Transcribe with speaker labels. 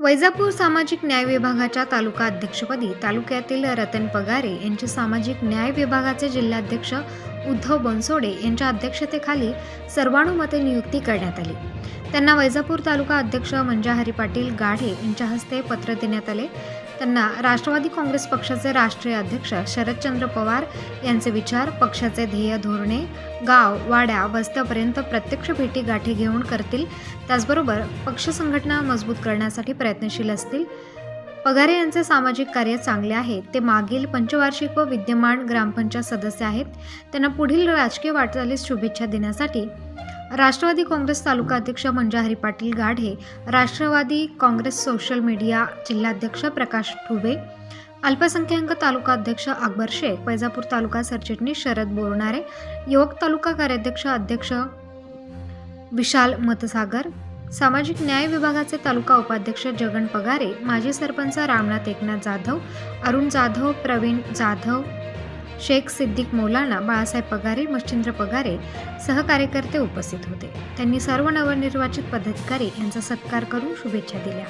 Speaker 1: वैजापूर सामाजिक न्याय विभागाच्या तालुका अध्यक्षपदी तालुक्यातील रतन पगारे यांचे सामाजिक न्याय विभागाचे जिल्हाध्यक्ष उद्धव बनसोडे यांच्या अध्यक्षतेखाली सर्वानुमते नियुक्ती करण्यात आली. त्यांना वैजापूर तालुका अध्यक्ष मंजाहरी पाटील गाढे यांच्या हस्ते पत्र देण्यात आले. त्यांना राष्ट्रवादी काँग्रेस पक्षाचे राष्ट्रीय अध्यक्ष शरदचंद्र पवार यांचे विचार पक्षाचे ध्येय धोरणे गाव वाड्या वस्त्यापर्यंत प्रत्यक्ष भेटी गाठी घेऊन करतील. त्याचबरोबर पक्ष संघटना मजबूत करण्यासाठी प्रयत्नशील असतील. पगारे यांचे सामाजिक कार्य चांगले आहे. ते मागील पंचवार्षिक व विद्यमान ग्रामपंचायत सदस्य आहेत. त्यांना पुढील राजकीय वाटचालीस शुभेच्छा देण्यासाठी राष्ट्रवादी काँग्रेस तालुका अध्यक्ष मंजाहरी पाटील गाढे राष्ट्रवादी काँग्रेस सोशल मीडिया जिल्हाध्यक्ष प्रकाश ठुबे अल्पसंख्याक तालुका अध्यक्ष अकबर शेख पैजापूर तालुका सरचिटणीस शरद बोरणारे युवक तालुका कार्याध्यक्ष अध्यक्ष विशाल मतसागर सामाजिक न्याय विभागाचे तालुका उपाध्यक्ष जगन पगारे माजी सरपंच रामनाथ एकनाथ जाधव अरुण जाधव प्रवीण जाधव शेख सिद्दीक मौलाना बाळासाहेब पगारे मच्छिंद्र पगारे सहकार्यकर्ते उपस्थित होते. त्यांनी सर्व नवनिर्वाचित पदाधिकारी यांचा सत्कार करून शुभेच्छा दिल्या.